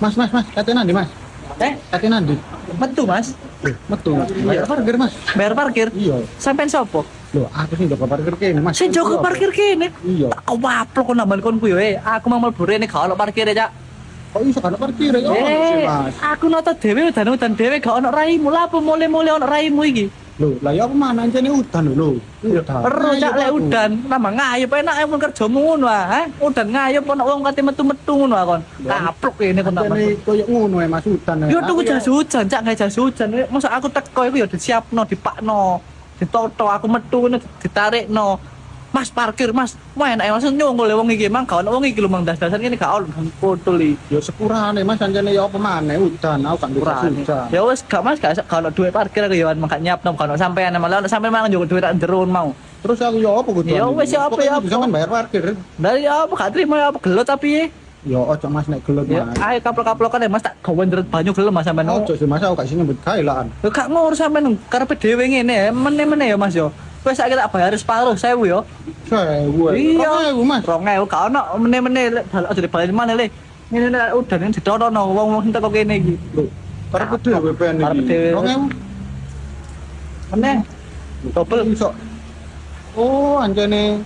Mas, mas, mas, kate nandi, Mas? Eh, Kate nandi? metu Mas. Metu. Bayar parkir, Mas. Bayar parkir. Iya. Sampean sapa? Loh, aku sih ndak parkir kene, Mas. Si Joko parkir kene. Iya. Tak waplok kok nambah kon kuwi we. Aku mau mlebu rene gak ono parkir ya, Cak. Kok iso kan parkir ya? Eh, Mas. aku nonton dhewe udan-udan dhewe gak ono raimu. Lah apa mule-mule ono raimu iki? Loh, lah ya apa mana anjene udan lho. Udan. Ero cak lek Ayo, udan, nambah ngayup enak mun kerjamu ngono ah. ha. Udan ngayup ono wong kate metu-metu ngono ah kon. Kaplok ini kon tak Anjene koyo ngono ya Mas udan. Yo tuku jas hujan, cak gawe jas hujan. Masa aku teko iku yo disiapno, dipakno. Ditoto aku metu ngono ditarikno. Mas parkir, Mas. Mau enak ya, Mas nyunggul wong iki mang ono wong iki lho mang das-dasan ngene gak ono foto li. Ya sepurane Mas anjene ya apa maneh udan. Aku kan udan. Ya wis gak Mas gak gak ono duit parkir aku yo mang gak nyapno gak ono sampean malah ono sampean mang njuk duit tak njerun mau. Terus aku ya apa kudu? Ya wis, ya apa, ya. Bisa kan bayar parkir. Dari apa gak terima ya apa gelut tapi Ya ojo Mas nek gelut ya ayo kaplok-kaplokan ya Mas tak gawe nderet banyu gelem Mas sampean. Ojo sih Mas aku gak sing nyebut gawe lah. Gak ngurus sampean karepe dhewe ngene meneh-meneh ya Mas yo. Wis saiki tak bayar separuh 1000 yo. Sewu. Iya. Sewu Mas. 2000 gak ono meneh-meneh lek bal- aja dibalik mana le. Ngene nek udan yang ditotono wong-wong entek kok kene iki. Loh, karep dhewe ben iki. 2000. Meneh. Double iso. Oh, anjene